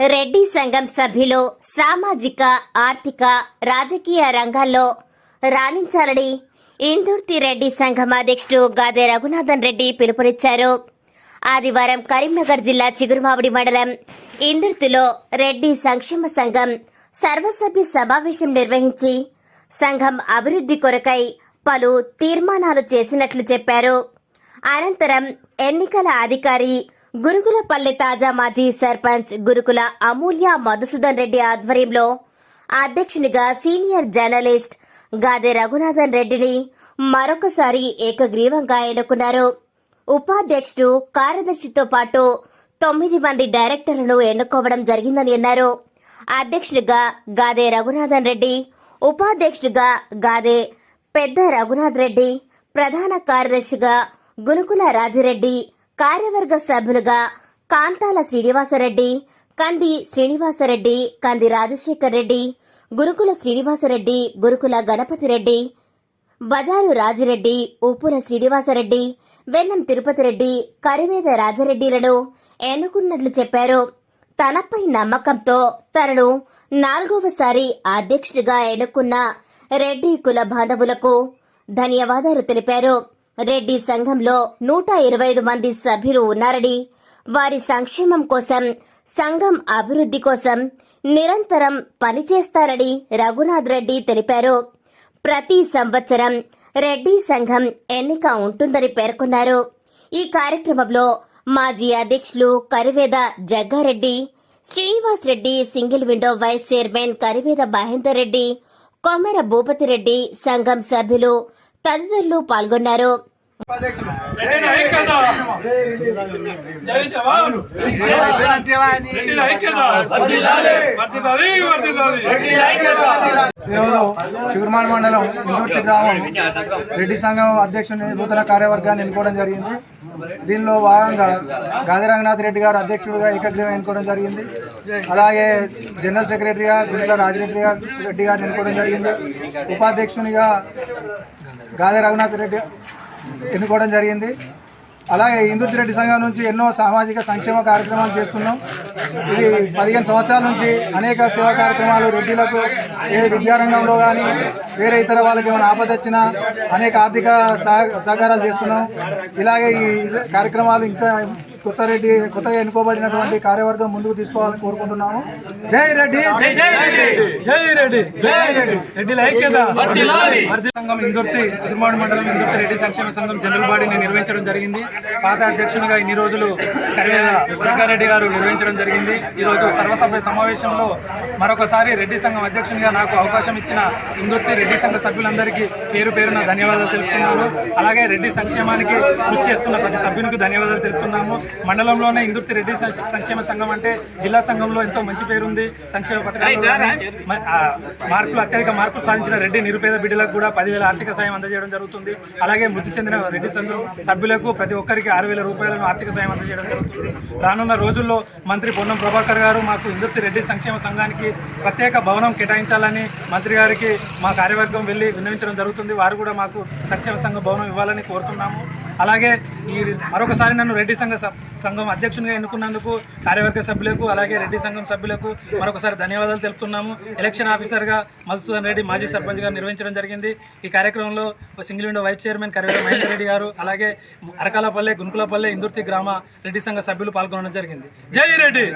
రెడ్డి సంఘం సభ్యులు సామాజిక ఆర్థిక రాజకీయ రంగాల్లో రాణించాలని ఇందుర్తి రెడ్డి సంఘం అధ్యక్షుడు గాదే రఘునాథన్ రెడ్డి పిలుపునిచ్చారు. ఆదివారం కరీంనగర్ జిల్లా చిగురుమావిడి మండలం ఇందుర్తిలో రెడ్డి సంక్షేమ సంఘం సర్వసభ్య సమావేశం నిర్వహించి సంఘం అభివృద్ధి కొరకై పలు తీర్మానాలు చేసినట్లు చెప్పారు. అనంతరం ఎన్నికల అధికారి గురుకులపల్లి తాజా మాజీ సర్పంచ్ గురుకుల అమూల్య మధుసూదన్ రెడ్డి ఆధ్వర్యంలో అధ్యక్షునిగా సీనియర్ జర్నలిస్ట్ గాదె రఘునాథన్ రెడ్డిని మరొకసారి ఏకగ్రీవంగా ఎన్నుకున్నారు. ఉపాధ్యక్షుడు కార్యదర్శితో పాటు తొమ్మిది మంది డైరెక్టర్లను ఎన్నుకోవడం జరిగిందని అన్నారు. అధ్యక్షుడిగా గాదే రఘునాథన్ రెడ్డి ఉపాధ్యక్షుడిగా గాదే పెద్ద రఘునాథ్ రెడ్డి ప్రధాన కార్యదర్శిగా గునుకుల రాజిరెడ్డి కార్యవర్గ సభ్యులుగా కాంతాల శ్రీనివాసరెడ్డి కంది శ్రీనివాసరెడ్డి కంది రాజశేఖర్ రెడ్డి గురుకుల శ్రీనివాసరెడ్డి గురుకుల గణపతి రెడ్డి బజారు రాజిరెడ్డి ఉప్పుల శ్రీనివాసరెడ్డి వెన్నం తిరుపతి రెడ్డి కరివేద రాజరెడ్డిలను ఎన్నుకున్నట్లు చెప్పారు. తనపై నమ్మకంతో తనను నాలుగవసారి అధ్యక్షుడిగా ఎన్నుకున్న రెడ్డి కుల బాంధవులకు ధన్యవాదాలు తెలిపారు. రెడ్డి సంఘంలో నూట ఇరవై ఐదు మంది సభ్యులు ఉన్నారని వారి సంక్షేమం కోసం సంఘం అభివృద్ధి కోసం నిరంతరం పనిచేస్తారని రఘునాథ్ రెడ్డి తెలిపారు. ప్రతి సంవత్సరం రెడ్డి సంఘం ఎన్నిక ఉంటుందని పేర్కొన్నారు. ఈ కార్యక్రమంలో మాజీ అధ్యక్షులు Kariveda Jaggareddy Srinivas Reddy single window vice chairman Kariveda Mahender Reddy Komera Bhupathi Reddy సంఘం సభ్యులు తదితరులు పాల్గొన్నారు. ఈరోజు చిగురుమాన మండలం ఇందుర్తి గ్రామం రెడ్డి సంఘం అధ్యక్షుని నూతన కార్యవర్గాన్ని ఎన్నుకోవడం జరిగింది. దీనిలో భాగంగా గాది రంగనాథ్ రెడ్డి గారు అధ్యక్షుడిగా ఏకగ్రీవం ఎన్నుకోవడం జరిగింది. అలాగే జనరల్ సెక్రటరీగా గుండెల రాజిరెడ్డి గారు రెడ్డి గారిని ఎన్నుకోవడం జరిగింది. ఉపాధ్యక్షునిగా గాదే రఘునాథ్ రెడ్డి ఎన్నుకోవడం జరిగింది. అలాగే ఇందుర్తి రెడ్డి సంఘం నుంచి ఎన్నో సామాజిక సంక్షేమ కార్యక్రమాలు చేస్తున్నాం. ఇది పదిహేను సంవత్సరాల నుంచి అనేక సేవా కార్యక్రమాలు రెడ్డిలకు ఏ విద్యారంగంలో కానీ వేరే ఇతర వాళ్ళకి ఏమైనా ఆపద వచ్చినా అనేక ఆర్థిక సహ- సహకారాలు చేస్తున్నాం. ఇలాగే ఈ కార్యక్రమాలు ఇంకా కొత్త రెడ్డి కొత్తగా ఎన్నుకోబడినటువంటి కార్యవర్గం ముందుకు తీసుకోవాలని కోరుకుంటున్నాము. జై రెడ్డి! జై జై రెడ్డి! జై రెడ్డి! జై రెడ్డి! సంఘం ఇందుర్తి చిరుమాడు మండలం ఇందుర్తి రెడ్డి సంక్షేమ సంఘం జనరల్ బాడీని నిర్వహించడం జరిగింది. పాత అధ్యక్షునిగా ఇన్ని రోజులు రంగారెడ్డి గారు నిర్వహించడం జరిగింది. ఈ రోజు సర్వసభ్య సమావేశంలో మరొకసారి రెడ్డి సంఘం అధ్యక్షునిగా నాకు అవకాశం ఇచ్చిన ఇందుర్తి రెడ్డి సంఘ సభ్యులందరికీ పేరు పేరున ధన్యవాదాలు తెలుపుతున్నాను. అలాగే రెడ్డి సంక్షేమానికి కృషి చేస్తున్న ప్రతి సభ్యునికి ధన్యవాదాలు తెలుపుతున్నాము. మండలంలోనే ఇందుర్తి రెడ్డి సంక్షేమ సంఘం అంటే జిల్లా సంఘంలో ఎంతో మంచి పేరుంది. సంక్షేమ పథకాలు మ- ఆ, మార్కులు అత్యధిక మార్కులు సాధించిన రెడ్డి నిరుపేద బిడ్డలకు కూడా పదివేల ఆర్థిక సాయం అందజేయడం జరుగుతుంది. అలాగే మృతి చెందిన రెడ్డి సంఘం సభ్యులకు ప్రతి ఒక్కరికి ఆరు వేల రూపాయలను ఆర్థిక సాయం అందజేయడం జరుగుతుంది. రానున్న రోజుల్లో మంత్రి పొన్నం ప్రభాకర్ గారు మాకు ఇందుర్తి రెడ్డి సంక్షేమ సంఘానికి ప్రత్యేక భవనం కేటాయించాలని మంత్రి గారికి మా కార్యవర్గం వెళ్ళి విన్నవించడం జరుగుతుంది. వారు కూడా మాకు సంక్షేమ సంఘ భవనం ఇవ్వాలని కోరుతున్నాము. అలాగే ఈ మరొకసారి నన్ను రెడ్డి సంఘ సంఘం అధ్యక్షునిగా ఎన్నుకున్నందుకు కార్యవర్గ సభ్యులకు అలాగే రెడ్డి సంఘం సభ్యులకు మరొకసారి ధన్యవాదాలు తెలుపుతున్నాము. ఎలక్షన్ ఆఫీసర్గా మధుసూదన్ రెడ్డి మాజీ సర్పంచ్ గారు నిర్వహించడం జరిగింది. ఈ కార్యక్రమంలో single window vice chairman Karivela Mahender Reddy గారు అలాగే అరకాలపల్లె గుంకులపల్లె ఇందుర్తి గ్రామ రెడ్డి సంఘ సభ్యులు పాల్గొనడం జరిగింది. జై రెడ్డి!